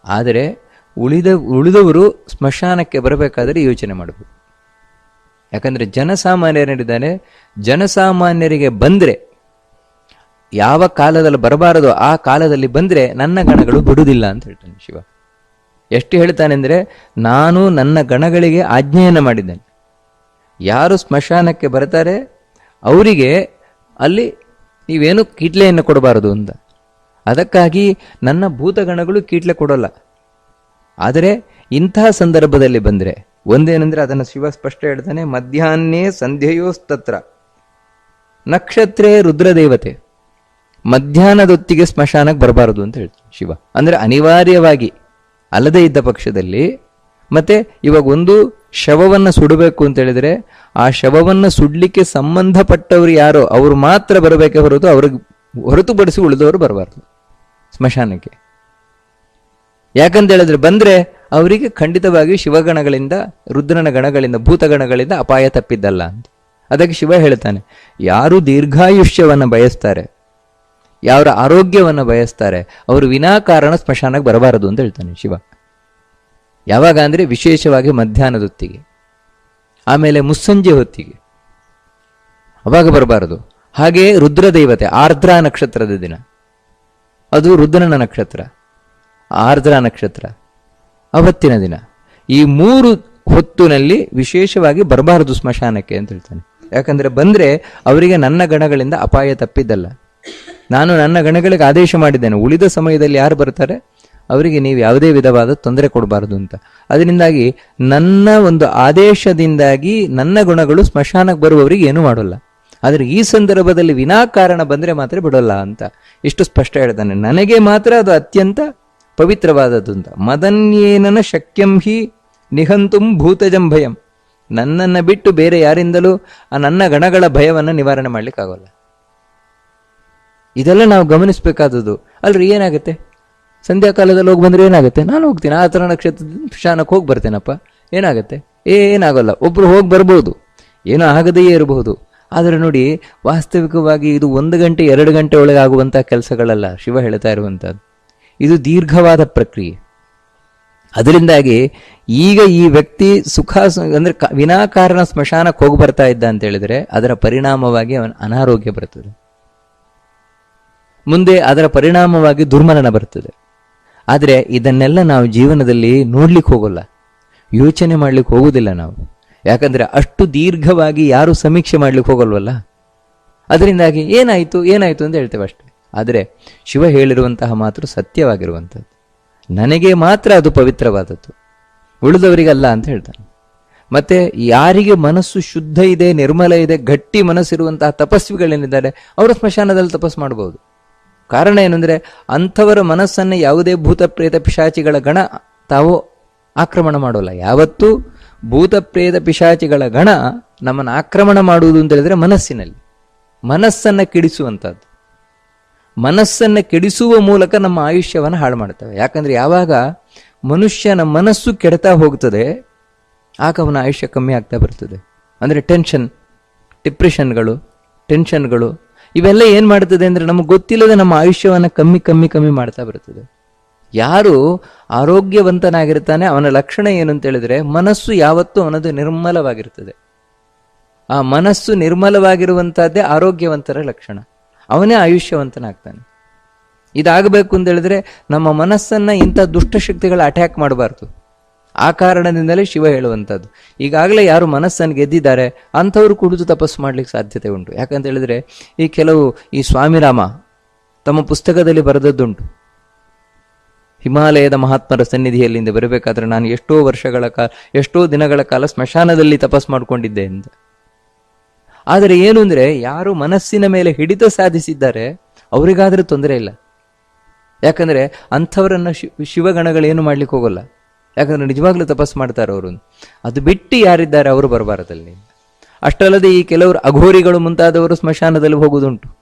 ಆದರೆ ಉಳಿದ, ಉಳಿದವರು ಸ್ಮಶಾನಕ್ಕೆ ಬರಬೇಕಾದರೆ ಯೋಚನೆ ಮಾಡಬೇಕು. ಯಾಕಂದರೆ ಜನಸಾಮಾನ್ಯರೇನಿದ್ದಾನೆ ಜನಸಾಮಾನ್ಯರಿಗೆ ಬಂದರೆ, ಯಾವ ಕಾಲದಲ್ಲಿ ಬರಬಾರದು ಆ ಕಾಲದಲ್ಲಿ ಬಂದರೆ ನನ್ನ ಗಣಗಳು ಬಿಡುವುದಿಲ್ಲ ಅಂತ ಹೇಳ್ತಾನೆ ಶಿವ. ಎಷ್ಟು ಹೇಳ್ತಾನೆ ಅಂದರೆ, ನಾನು ನನ್ನ ಗಣಗಳಿಗೆ ಆಜ್ಞೆಯನ್ನು ಮಾಡಿದ್ದೇನೆ. ಯಾರು ಸ್ಮಶಾನಕ್ಕೆ ಬರ್ತಾರೆ, ಅವರಿಗೆ ಅಲ್ಲಿ ನೀವೇನು ಕೀಟ್ಲೆಯನ್ನು ಕೊಡಬಾರದು ಅಂತ. ಅದಕ್ಕಾಗಿ ನನ್ನ ಭೂತಗಣಗಳು ಕೀಟ್ಲೆ ಕೊಡೋಲ್ಲ. ಆದರೆ ಇಂತಹ ಸಂದರ್ಭದಲ್ಲಿ ಬಂದರೆ ಒಂದೇನೆಂದರೆ ಅದನ್ನು ಶಿವ ಸ್ಪಷ್ಟ ಹೇಳ್ತಾನೆ, ಮಧ್ಯಾಹ್ನೇ ಸಂಧ್ಯೆಯೋಸ್ತತ್ರ. ನಕ್ಷತ್ರೇ ರುದ್ರದೇವತೆ. ಮಧ್ಯಾಹ್ನದೊತ್ತಿಗೆ ಸ್ಮಶಾನಕ್ಕೆ ಬರಬಾರದು ಅಂತ ಹೇಳ್ತಾನೆ ಶಿವ. ಅಂದರೆ ಅನಿವಾರ್ಯವಾಗಿ ಅಲ್ಲದೇ ಇದ್ದ ಪಕ್ಷದಲ್ಲಿ, ಮತ್ತೆ ಇವಾಗ ಒಂದು ಶವವನ್ನು ಸುಡಬೇಕು ಅಂತ ಹೇಳಿದರೆ, ಆ ಶವವನ್ನು ಸುಡಲಿಕ್ಕೆ ಸಂಬಂಧಪಟ್ಟವರು ಯಾರೋ, ಅವರು ಮಾತ್ರ ಬರಬೇಕೆ ಹೊರತು ಅವ್ರಿಗೆ ಹೊರತುಪಡಿಸಿ ಉಳಿದವರು ಬರಬಾರದು. ಸ್ಮಶಾನಕ್ಕೆ. ಯಾಕಂತ ಹೇಳಿದ್ರೆ ಬಂದ್ರೆ ಅವರಿಗೆ ಖಂಡಿತವಾಗಿ ಶಿವಗಣಗಳಿಂದ, ರುದ್ರನ ಗಣಗಳಿಂದ, ಭೂತಗಣಗಳಿಂದ ಅಪಾಯ ತಪ್ಪಿದ್ದಲ್ಲ ಅಂತ. ಅದಕ್ಕೆ ಶಿವ ಹೇಳ್ತಾನೆ, ಯಾರು ದೀರ್ಘಾಯುಷ್ಯವನ್ನ ಬಯಸ್ತಾರೆ, ಯಾರ ಆರೋಗ್ಯವನ್ನು ಬಯಸ್ತಾರೆ, ಅವರು ವಿನಾಕಾರಣ ಸ್ಮಶಾನಕ್ಕೆ ಬರಬಾರದು ಅಂತ ಹೇಳ್ತಾನೆ ಶಿವ. ಯಾವಾಗ ಅಂದರೆ ವಿಶೇಷವಾಗಿ ಮಧ್ಯಾಹ್ನದ ಹೊತ್ತಿಗೆ ಆಮೇಲೆ ಮುಸ್ಸಂಜೆ ಹೊತ್ತಿಗೆ. ಅವಾಗ ಬರಬಾರದು. ಹಾಗೆ ರುದ್ರದೇವತೆ, ಆರ್ದ್ರ ನಕ್ಷತ್ರದ ದಿನ. ಅದು ರುದ್ರನ ನಕ್ಷತ್ರ, ಆರ್ದ್ರ ನಕ್ಷತ್ರ, ಅವತ್ತಿನ ದಿನ. ಈ ಮೂರು ಹೊತ್ತಿನಲ್ಲಿ ವಿಶೇಷವಾಗಿ ಬರಬಾರದು ಸ್ಮಶಾನಕ್ಕೆ ಅಂತ ಹೇಳ್ತಾನೆ. ಯಾಕಂದ್ರೆ ಬಂದ್ರೆ ಅವರಿಗೆ ನನ್ನ ಗಣಗಳಿಂದ ಅಪಾಯ ತಪ್ಪಿದ್ದಲ್ಲ. ನಾನು ನನ್ನ ಗಣಗಳಿಗೆ ಆದೇಶ ಮಾಡಿದ್ದೇನೆ. ಉಳಿದ ಸಮಯದಲ್ಲಿ ಯಾರು ಬರ್ತಾರೆ? ಅವರಿಗೆ ನೀವು ಯಾವುದೇ ವಿಧವಾದ ತೊಂದರೆ ಕೊಡಬಾರದು ಅಂತ. ಅದರಿಂದಾಗಿ ನನ್ನ ಒಂದು ಆದೇಶದಿಂದಾಗಿ ನನ್ನ ಗುಣಗಳು ಸ್ಮಶಾನಕ್ಕೆ ಬರುವವರಿಗೆ ಏನೂ ಮಾಡೋಲ್ಲ. ಆದರೆ ಈ ಸಂದರ್ಭದಲ್ಲಿ ವಿನಾಕಾರಣ ಬಂದರೆ ಮಾತ್ರ ಬಿಡೋಲ್ಲ ಅಂತ. ಇಷ್ಟು ಸ್ಪಷ್ಟ ಹೇಳ್ತಾನೆ. ನನಗೆ ಮಾತ್ರ ಅದು ಅತ್ಯಂತ ಪವಿತ್ರವಾದದ್ದು ಅಂತ ಮದನ್ಯೇನನ ಶಕ್ಯಂ ಹಿ ನಿಹಂತುಂ ಭೂತಜಂ ಭಯಂ. ನನ್ನನ್ನು ಬಿಟ್ಟು ಬೇರೆ ಯಾರಿಂದಲೂ ಆ ನನ್ನ ಗಣಗಳ ಭಯವನ್ನು ನಿವಾರಣೆ ಮಾಡ್ಲಿಕ್ಕಾಗಲ್ಲ. ಇದೆಲ್ಲ ನಾವು ಗಮನಿಸಬೇಕಾದದ್ದು. ಅಲ್ರಿ, ಏನಾಗುತ್ತೆ? ಸಂಧ್ಯಾ ಕಾಲದಲ್ಲಿ ಹೋಗಿ ಬಂದರೆ ಏನಾಗುತ್ತೆ? ನಾನು ಹೋಗ್ತೀನಿ. ಆ ಥರ ನಕ್ಷತ್ರದ ಶಾನಕ್ಕೆ ಹೋಗಿ ಬರ್ತೇನಪ್ಪ. ಏನಾಗುತ್ತೆ? ಏನಾಗಲ್ಲ. ಒಬ್ಬರು ಹೋಗಿ ಬರ್ಬೋದು. ಏನೂ ಆಗದೆಯೇ ಇರಬಹುದು ಆದರೆ ನೋಡಿ, ವಾಸ್ತವಿಕವಾಗಿ ಇದು ಒಂದು ಗಂಟೆ, ಎರಡು ಗಂಟೆ ಒಳಗೆ ಆಗುವಂಥ ಕೆಲಸಗಳಲ್ಲ. ಶಿವ ಹೇಳ್ತಾ ಇರುವಂಥದ್ದು ಇದು ದೀರ್ಘವಾದ ಪ್ರಕ್ರಿಯೆ. ಅದರಿಂದಾಗಿ ಈಗ ಈ ವ್ಯಕ್ತಿ ಸುಖ ಅಂದರೆ ವಿನಾಕಾರಣ ಸ್ಮಶಾನಕ್ಕೆ ಹೋಗಿ ಬರ್ತಾ ಇದ್ದ ಅಂತ ಹೇಳಿದ್ರೆ ಅದರ ಪರಿಣಾಮವಾಗಿ ಅವನ ಅನಾರೋಗ್ಯ ಬರ್ತದೆ. ಮುಂದೆ ಅದರ ಪರಿಣಾಮವಾಗಿ ದುರ್ಮರಣ ಬರ್ತದೆ. ಆದರೆ ಇದನ್ನೆಲ್ಲ ನಾವು ಜೀವನದಲ್ಲಿ ನೋಡ್ಲಿಕ್ಕೆ ಹೋಗೋಲ್ಲ. ಯೋಚನೆ ಮಾಡ್ಲಿಕ್ಕೆ ಹೋಗುವುದಿಲ್ಲ ನಾವು. ಯಾಕಂದ್ರೆ ಅಷ್ಟು ದೀರ್ಘವಾಗಿ ಯಾರು ಸಮೀಕ್ಷೆ ಮಾಡ್ಲಿಕ್ಕೆ ಹೋಗಲ್ವಲ್ಲ? ಅದರಿಂದಾಗಿ ಏನಾಯಿತು ಏನಾಯಿತು ಅಂತ ಹೇಳ್ತೇವೆ ಅಷ್ಟೇ. ಆದರೆ ಶಿವ ಹೇಳಿರುವಂತಹ ಮಾತ್ರ ಸತ್ಯವಾಗಿರುವಂಥದ್ದು. ನನಗೆ ಮಾತ್ರ ಅದು ಪವಿತ್ರವಾದದ್ದು. ಉಳಿದವರಿಗಲ್ಲ ಅಂತ ಹೇಳ್ತಾನೆ. ಮತ್ತೆ ಯಾರಿಗೆ ಮನಸ್ಸು ಶುದ್ಧ ಇದೆ, ನಿರ್ಮಲ ಇದೆ, ಗಟ್ಟಿ ಮನಸ್ಸಿರುವಂತಹ ತಪಸ್ವಿಗಳೇನಿದ್ದಾರೆ, ಅವರು ಸ್ಮಶಾನದಲ್ಲಿ ತಪಸ್ಸು ಮಾಡಬಹುದು ಕಾರಣ ಏನಂದ್ರೆ ಅಂಥವರ ಮನಸ್ಸನ್ನು ಯಾವುದೇ ಭೂತ ಪ್ರೇತ ಪಿಶಾಚಿಗಳ ಗಣ ತಾವು ಆಕ್ರಮಣ ಮಾಡೋಲ್ಲ. ಯಾವತ್ತೂ ಭೂತ ಪ್ರೇತ ಪಿಶಾಚಿಗಳ ಗಣ ನಮ್ಮನ್ನು ಆಕ್ರಮಣ ಮಾಡುವುದು ಅಂತ ಹೇಳಿದ್ರೆ ಮನಸ್ಸಿನಲ್ಲಿ. ಮನಸ್ಸನ್ನು ಕೆಡಿಸುವಂಥದ್ದು. ಮನಸ್ಸನ್ನು ಕೆಡಿಸುವ ಮೂಲಕ ನಮ್ಮ ಆಯುಷ್ಯವನ್ನು ಹಾಳು ಮಾಡ್ತವೆ ಯಾಕಂದರೆ ಯಾವಾಗ ಮನುಷ್ಯನ ಮನಸ್ಸು ಕೆಡ್ತಾ ಹೋಗ್ತದೆ, ಆಗ ಅವನ ಆಯುಷ್ಯ ಕಮ್ಮಿ ಆಗ್ತಾ ಬರ್ತದೆ. ಅಂದರೆ ಟೆನ್ಷನ್, ಡಿಪ್ರೆಷನ್ಗಳು, ಟೆನ್ಷನ್ಗಳು, ಇವೆಲ್ಲ ಏನು ಮಾಡ್ತದೆ ಅಂದರೆ ನಮಗೆ ಗೊತ್ತಿಲ್ಲದೆ ನಮ್ಮ ಆಯುಷ್ಯವನ್ನು ಕಮ್ಮಿ ಕಮ್ಮಿ ಕಮ್ಮಿ ಮಾಡ್ತಾ ಬರ್ತದೆ. ಯಾರು ಆರೋಗ್ಯವಂತನಾಗಿರ್ತಾನೆ ಅವನ ಲಕ್ಷಣ ಏನು ಅಂತ ಹೇಳಿದ್ರೆ ಮನಸ್ಸು ಯಾವತ್ತೂ ಅವನದು ನಿರ್ಮಲವಾಗಿರ್ತದೆ. ಆ ಮನಸ್ಸು ನಿರ್ಮಲವಾಗಿರುವಂತಹದ್ದೇ ಆರೋಗ್ಯವಂತರ ಲಕ್ಷಣ. ಅವನೇ ಆಯುಷ್ಯವಂತನಾಗ್ತಾನೆ. ಇದಾಗಬೇಕು ಅಂತ ಹೇಳಿದ್ರೆ ನಮ್ಮ ಮನಸ್ಸನ್ನ ಇಂಥ ದುಷ್ಟಶಕ್ತಿಗಳ ಅಟ್ಯಾಕ್ ಮಾಡಬಾರ್ದು. ಆ ಕಾರಣದಿಂದಲೇ ಶಿವ ಹೇಳುವಂಥದ್ದು ಈಗಾಗಲೇ ಯಾರು ಮನಸ್ಸನ್ನು ಗೆದ್ದಿದ್ದಾರೆ ಅಂಥವ್ರು ಕುಡಿದು ತಪಸ್ಸು ಮಾಡ್ಲಿಕ್ಕೆ ಸಾಧ್ಯತೆ ಉಂಟು. ಯಾಕಂತ ಹೇಳಿದ್ರೆ ಈ ಕೆಲವು ಈ ಸ್ವಾಮಿರಾಮ ತಮ್ಮ ಪುಸ್ತಕದಲ್ಲಿ ಬರೆದದ್ದುಂಟು. ಹಿಮಾಲಯದ ಮಹಾತ್ಮರ ಸನ್ನಿಧಿಯಲ್ಲಿಂದ ಬರಬೇಕಾದ್ರೆ ನಾನು ಎಷ್ಟೋ ವರ್ಷಗಳ ಕಾಲ ಎಷ್ಟೋ ದಿನಗಳ ಕಾಲ ಸ್ಮಶಾನದಲ್ಲಿ ತಪಸ್ ಮಾಡಿಕೊಂಡಿದ್ದೆ ಅಂತ. ಆದರೆ ಏನು ಅಂದ್ರೆ, ಯಾರು ಮನಸ್ಸಿನ ಮೇಲೆ ಹಿಡಿತ ಸಾಧಿಸಿದ್ದಾರೆ, ಅವರಿಗಾದ್ರೆ ತೊಂದರೆ ಇಲ್ಲ. ಯಾಕಂದ್ರೆ ಅಂಥವರನ್ನು ಶಿ- ಏನು ಮಾಡ್ಲಿಕ್ಕೆ ಹೋಗಲ್ಲ. ಯಾಕಂದ್ರೆ ನಿಜವಾಗ್ಲೂ ತಪಸ್ ಮಾಡ್ತಾರೆ ಅವರು. ಅದು ಬಿಟ್ಟು ಯಾರಿದ್ದಾರೆ ಅವರು ಬರಬಾರದಲ್ಲಿ. ಅಷ್ಟಲ್ಲದೆ ಈ ಕೆಲವರು ಅಘೋರಿಗಳು ಮುಂತಾದವರು ಸ್ಮಶಾನದಲ್ಲಿ ಹೋಗುವುದುಂಟು.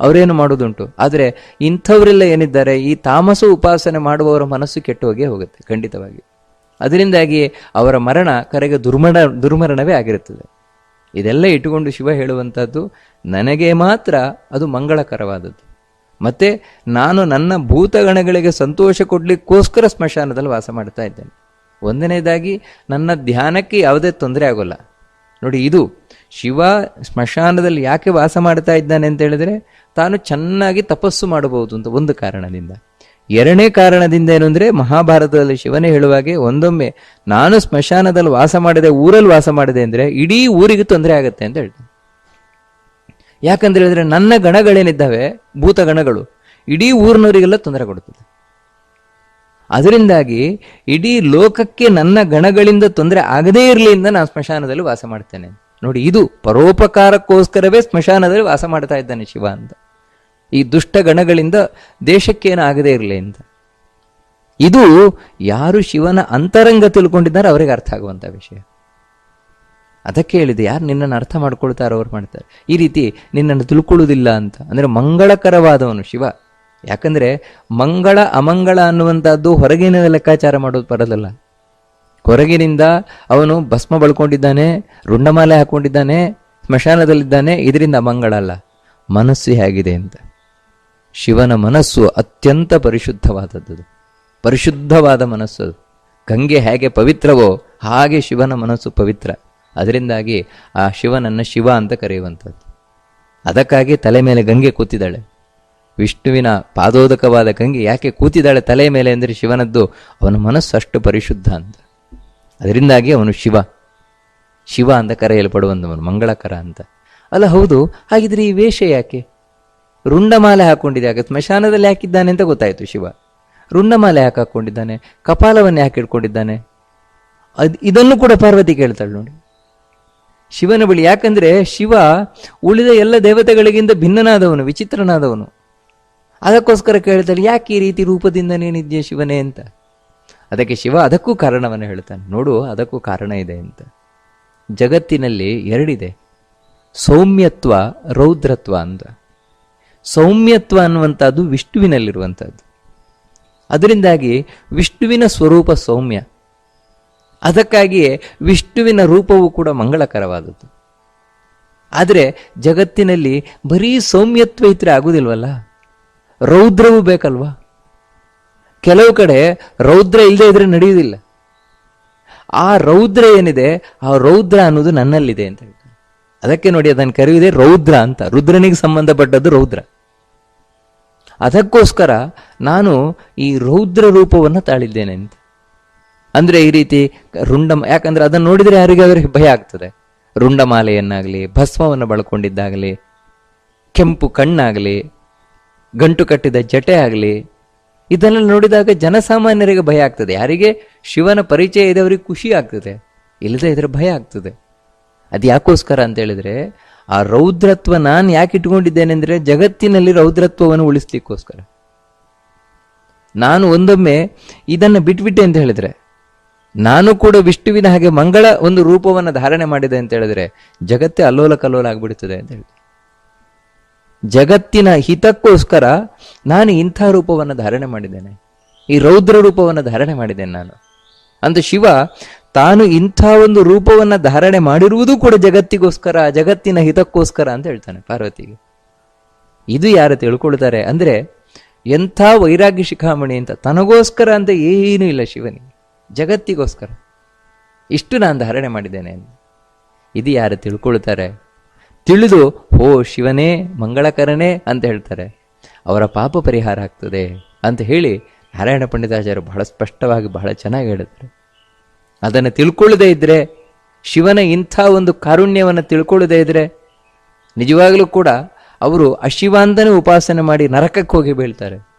ಅವರೇನು ಮಾಡೋದುಂಟು? ಆದರೆ ಇಂಥವರೆಲ್ಲ ಏನಿದ್ದಾರೆ, ಈ ತಾಮಸ ಉಪಾಸನೆ ಮಾಡುವವರ ಮನಸ್ಸು ಕೆಟ್ಟು ಹೋಗೇ ಹೋಗುತ್ತೆ, ಖಂಡಿತವಾಗಿ. ಅದರಿಂದಾಗಿ ಅವರ ಮರಣ ಕರೆಗೆ ದುರ್ಮರಣ ದುರ್ಮರಣವೇ ಆಗಿರುತ್ತದೆ. ಇದೆಲ್ಲ ಇಟ್ಟುಕೊಂಡು ಶಿವ ಹೇಳುವಂಥದ್ದು ನನಗೆ ಮಾತ್ರ ಅದು ಮಂಗಳಕರವಾದದ್ದು. ಮತ್ತೆ ನಾನು ನನ್ನ ಭೂತಗಣಗಳಿಗೆ ಸಂತೋಷ ಕೊಡ್ಲಿಕ್ಕೋಸ್ಕರ ಸ್ಮಶಾನದಲ್ಲಿ ವಾಸ ಮಾಡ್ತಾ ಇದ್ದೇನೆ. ಒಂದನೇದಾಗಿ ನನ್ನ ಧ್ಯಾನಕ್ಕೆ ಯಾವುದೇ ತೊಂದರೆ ಆಗೋಲ್ಲ. ನೋಡಿ, ಇದು ಶಿವ ಸ್ಮಶಾನದಲ್ಲಿ ಯಾಕೆ ವಾಸ ಮಾಡ್ತಾ ಇದ್ದಾನೆ ಅಂತ ಹೇಳಿದ್ರೆ, ತಾನು ಚೆನ್ನಾಗಿ ತಪಸ್ಸು ಮಾಡಬಹುದು ಅಂತ ಒಂದು ಕಾರಣದಿಂದ. ಎರಡನೇ ಕಾರಣದಿಂದ ಏನು ಅಂದ್ರೆ, ಮಹಾಭಾರತದಲ್ಲಿ ಶಿವನೇ ಹೇಳುವಾಗೆ ಒಂದೊಮ್ಮೆ, ನಾನು ಸ್ಮಶಾನದಲ್ಲಿ ವಾಸ ಮಾಡಿದೆ, ಊರಲ್ಲಿ ವಾಸ ಮಾಡಿದೆ ಅಂದ್ರೆ ಇಡೀ ಊರಿಗೆ ತೊಂದರೆ ಆಗುತ್ತೆ ಅಂತ ಹೇಳ್ತಾನೆ. ಯಾಕಂತ ಹೇಳಿದ್ರೆ, ನನ್ನ ಗಣಗಳೇನಿದ್ದಾವೆ, ಭೂತ ಗಣಗಳು, ಇಡೀ ಊರಿನವರಿಗೆಲ್ಲ ತೊಂದರೆ ಕೊಡುತ್ತದೆ. ಅದರಿಂದಾಗಿ ಇಡೀ ಲೋಕಕ್ಕೆ ನನ್ನ ಗಣಗಳಿಂದ ತೊಂದರೆ ಆಗದೇ ಇರಲಿ ಅಂತ ನಾನು ಸ್ಮಶಾನದಲ್ಲಿ ವಾಸ ಮಾಡ್ತೇನೆ ನೋಡಿ, ಇದು ಪರೋಪಕಾರಕ್ಕೋಸ್ಕರವೇ ಸ್ಮಶಾನದಲ್ಲಿ ವಾಸ ಮಾಡ್ತಾ ಇದ್ದಾನೆ ಶಿವ ಅಂತ. ಈ ದುಷ್ಟ ಗಣಗಳಿಂದ ದೇಶಕ್ಕೇನು ಆಗದೇ ಇರಲಿ ಅಂತ. ಇದು ಯಾರು ಶಿವನ ಅಂತರಂಗ ತಿಳ್ಕೊಂಡಿದ್ದಾರೆ ಅವರಿಗೆ ಅರ್ಥ ಆಗುವಂಥ ವಿಷಯ. ಅದಕ್ಕೆ ಹೇಳಿದೆ ಯಾರು ನಿನ್ನನ್ನು ಅರ್ಥ ಮಾಡ್ಕೊಳ್ತಾರೋ ಅವ್ರು ಮಾಡ್ತಾರೆ. ಈ ರೀತಿ ನಿನ್ನನ್ನು ತಿಳ್ಕೊಳ್ಳುವುದಿಲ್ಲ ಅಂತ. ಅಂದರೆ ಮಂಗಳಕರವಾದವನು ಶಿವ. ಯಾಕಂದರೆ ಮಂಗಳ ಅಮಂಗಳ ಅನ್ನುವಂಥದ್ದು ಹೊರಗಿನ ಲೆಕ್ಕಾಚಾರ ಮಾಡೋದು ಬರೋದಲ್ಲ ಹೊರಗಿನಿಂದ ಅವನು ಭಸ್ಮ ಬಳ್ಕೊಂಡಿದ್ದಾನೆ, ರುಂಡಮಾಲೆ ಹಾಕೊಂಡಿದ್ದಾನೆ, ಸ್ಮಶಾನದಲ್ಲಿದ್ದಾನೆ, ಇದರಿಂದ ಮಂಗಳ ಅಲ್ಲ, ಮನಸ್ಸು ಹೇಗಿದೆ ಅಂತ. ಶಿವನ ಮನಸ್ಸು ಅತ್ಯಂತ ಪರಿಶುದ್ಧವಾದದ್ದು. ಪರಿಶುದ್ಧವಾದ ಮನಸ್ಸು ಗಂಗೆ ಹೇಗೆ ಪವಿತ್ರವೋ ಹಾಗೆ ಶಿವನ ಮನಸ್ಸು ಪವಿತ್ರ. ಅದರಿಂದಾಗಿ ಆ ಶಿವನನ್ನು ಶಿವ ಅಂತ ಕರೆಯುವಂಥದ್ದು. ಅದಕ್ಕಾಗಿ ತಲೆ ಮೇಲೆ ಗಂಗೆ ಕೂತಿದ್ದಾಳೆ. ವಿಷ್ಣುವಿನ ಪಾದೋದಕವಾದ ಗಂಗೆ ಯಾಕೆ ಕೂತಿದ್ದಾಳೆ ತಲೆ ಮೇಲೆ ಅಂದರೆ ಶಿವನದ್ದು ಅವನ ಮನಸ್ಸು ಅಷ್ಟು ಪರಿಶುದ್ಧ ಅಂತ. ಅದರಿಂದಾಗಿ ಅವನು ಶಿವ. ಶಿವ ಅಂತ ಕರೆಯಲ್ಪಡುವಂಥವನು ಮಂಗಳಕರ ಅಂತ. ಅಲ್ಲ, ಹೌದು, ಹಾಗಿದ್ರೆ ಈ ವೇಷ ಯಾಕೆ? ರುಂಡಮಾಲೆ ಹಾಕೊಂಡಿದೆ ಯಾಕೆ ಸ್ಮಶಾನದಲ್ಲಿ ಹಾಕಿದ್ದಾನೆ ಅಂತ ಗೊತ್ತಾಯಿತು ಶಿವ. ರುಂಡಮಾಲೆ ಯಾಕೆ ಹಾಕೊಂಡಿದ್ದಾನೆ ಕಪಾಲವನ್ನು ಯಾಕೆ ಇಟ್ಕೊಂಡಿದ್ದಾನೆ ಅದ್, ಇದನ್ನು ಕೂಡ ಪಾರ್ವತಿ ಕೇಳ್ತಾಳೆ ನೋಡಿ. ಶಿವನ ಬಳಿ ಯಾಕಂದ್ರೆ ಶಿವ ಉಳಿದ ಎಲ್ಲ ದೇವತೆಗಳಿಗಿಂತ ಭಿನ್ನನಾದವನು, ವಿಚಿತ್ರನಾದವನು. ಅದಕ್ಕೋಸ್ಕರ ಕೇಳ್ತಾಳೆ, ಯಾಕೆ ಈ ರೀತಿ ರೂಪದಿಂದ ನೀನಿದ್ಯಾ ಶಿವನೇ ಅಂತ? ಅದಕ್ಕೆ ಶಿವ ಅದಕ್ಕೂ ಕಾರಣವನ್ನು ಹೇಳ್ತಾನೆ. ನೋಡು, ಅದಕ್ಕೂ ಕಾರಣ ಇದೆ ಅಂತ. ಜಗತ್ತಿನಲ್ಲಿ ಎರಡಿದೆ. ಸೌಮ್ಯತ್ವ, ರೌದ್ರತ್ವ ಅಂತ. ಸೌಮ್ಯತ್ವ ಅನ್ನುವಂಥದ್ದು ವಿಷ್ಣುವಿನಲ್ಲಿರುವಂಥದ್ದು. ಅದರಿಂದಾಗಿ ವಿಷ್ಣುವಿನ ಸ್ವರೂಪ ಸೌಮ್ಯ. ಅದಕ್ಕಾಗಿಯೇ ವಿಷ್ಣುವಿನ ರೂಪವು ಕೂಡ ಮಂಗಳಕರವಾದದ್ದು. ಆದರೆ ಜಗತ್ತಿನಲ್ಲಿ ಬರೀ ಸೌಮ್ಯತ್ವ ಇದ್ರೆ ಆಗುದಿಲ್ವಲ್ಲ? ರೌದ್ರವೂ ಬೇಕಲ್ವಾ? ಕೆಲವು ಕಡೆ ರೌದ್ರ ಇಲ್ಲದೆ ಇದ್ರೆ ನಡೆಯುವುದಿಲ್ಲ. ಆ ರೌದ್ರ ಏನಿದೆ, ಆ ರೌದ್ರ ಅನ್ನೋದು ನನ್ನಲ್ಲಿದೆ ಅಂತ ಹೇಳ್ತಾರೆ. ಅದಕ್ಕೆ ನೋಡಿ ಅದನ್ನು ಕರೆಯುವುದೇ ರೌದ್ರ ಅಂತ. ರುದ್ರನಿಗೆ ಸಂಬಂಧಪಟ್ಟದ್ದು ರೌದ್ರ. ಅದಕ್ಕೋಸ್ಕರ ನಾನು ಈ ರೌದ್ರ ರೂಪವನ್ನು ತಾಳಿದ್ದೇನೆ ಅಂತ. ಅಂದ್ರೆ ಈ ರೀತಿ ರುಂಡ ಯಾಕಂದ್ರೆ ಅದನ್ನು ನೋಡಿದ್ರೆ ಯಾರಿಗಾದ್ರೂ ಭಯ ಆಗ್ತದೆ. ರುಂಡಮಾಲೆಯನ್ನಾಗಲಿ, ಭಸ್ಮವನ್ನು ಬಳಕೊಂಡಿದ್ದಾಗಲಿ, ಕೆಂಪು ಕಣ್ಣಾಗಲಿ, ಗಂಟು ಕಟ್ಟಿದ ಜಟೆ ಆಗಲಿ ಇದನ್ನೆಲ್ಲ ನೋಡಿದಾಗ ಜನಸಾಮಾನ್ಯರಿಗೆ ಭಯ ಆಗ್ತದೆ. ಯಾರಿಗೆ? ಶಿವನ ಪರಿಚಯ ಇದ್ದವರಿಗೆ ಖುಷಿ ಆಗ್ತದೆ. ಇಲ್ಲದೆ ಇದ್ರೆ ಭಯ ಆಗ್ತದೆ. ಅದು ಯಾಕೋಸ್ಕರ ಅಂತ ಹೇಳಿದ್ರೆ, ಆ ರೌದ್ರತ್ವ ನಾನು ಯಾಕೆ ಇಟ್ಕೊಂಡಿದ್ದೇನೆ ಅಂದ್ರೆ ಜಗತ್ತಿನಲ್ಲಿ ರೌದ್ರತ್ವವನ್ನು ಉಳಿಸ್ಲಿಕ್ಕೋಸ್ಕರ. ನಾನು ಒಂದೊಮ್ಮೆ ಇದನ್ನು ಬಿಟ್ಬಿಟ್ಟೆ ಅಂತ ಹೇಳಿದ್ರೆ, ನಾನು ಕೂಡ ವಿಷ್ಣುವಿನ ಹಾಗೆ ಮಂಗಳ ಒಂದು ರೂಪವನ್ನು ಧಾರಣೆ ಮಾಡಿದೆ ಅಂತ ಹೇಳಿದ್ರೆ, ಜಗತ್ತೇ ಅಲ್ಲೋಲ ಕಲ್ಲೋಲ ಆಗ್ಬಿಡುತ್ತದೆ ಅಂತ ಹೇಳಿದೆ ಜಗತ್ತಿನ ಹಿತಕ್ಕೋಸ್ಕರ ನಾನು ಇಂಥ ರೂಪವನ್ನು ಧಾರಣೆ ಮಾಡಿದ್ದೇನೆ. ಈ ರೌದ್ರ ರೂಪವನ್ನು ಧಾರಣೆ ಮಾಡಿದ್ದೇನೆ ನಾನು. ಅಂತ ಶಿವ ತಾನು ಇಂಥ ಒಂದು ರೂಪವನ್ನು ಧಾರಣೆ ಮಾಡಿರುವುದು ಕೂಡ ಜಗತ್ತಿಗೋಸ್ಕರ, ಜಗತ್ತಿನ ಹಿತಕ್ಕೋಸ್ಕರ ಅಂತ ಹೇಳ್ತಾನೆ ಪಾರ್ವತಿಗೆ. ಇದು ಯಾರು ತಿಳ್ಕೊಳ್ತಾರೆ ಅಂದರೆ ಎಂಥ ವೈರಾಗ್ಯ ಶಿಖಾಮಣಿ ಅಂತ ತನಗೋಸ್ಕರ ಅಂತ ಏನೂ ಇಲ್ಲ ಶಿವನಿಗೆ. ಜಗತ್ತಿಗೋಸ್ಕರ. ಇಷ್ಟು ನಾನು ಧಾರಣೆ ಮಾಡಿದ್ದೇನೆ ಇದು ಯಾರು ತಿಳ್ಕೊಳ್ತಾರೆ? ತಿಳಿದು ಓ ಶಿವನೇ, ಮಂಗಳಕರನೇ ಅಂತ ಹೇಳ್ತಾರೆ. ಅವರ ಪಾಪ ಪರಿಹಾರ ಆಗ್ತದೆ ಅಂತ ಹೇಳಿ ನಾರಾಯಣ ಪಂಡಿತಾಚಾರ್ಯರು ಬಹಳ ಸ್ಪಷ್ಟವಾಗಿ ಬಹಳ ಚೆನ್ನಾಗಿ ಹೇಳುತ್ತಾರೆ ಅದನ್ನು ತಿಳ್ಕೊಳ್ಳದೇ ಇದ್ರೆ, ಶಿವನ ಇಂಥ ಒಂದು ಕಾರುಣ್ಯವನ್ನು ತಿಳ್ಕೊಳ್ಳದೇ ಇದ್ರೆ, ನಿಜವಾಗಲೂ ಕೂಡ ಅವರು ಅಶಿವ ಅಂತಾನೆ ಉಪಾಸನೆ ಮಾಡಿ ನರಕಕ್ಕೆ ಹೋಗಿ ಬೀಳ್ತಾರೆ.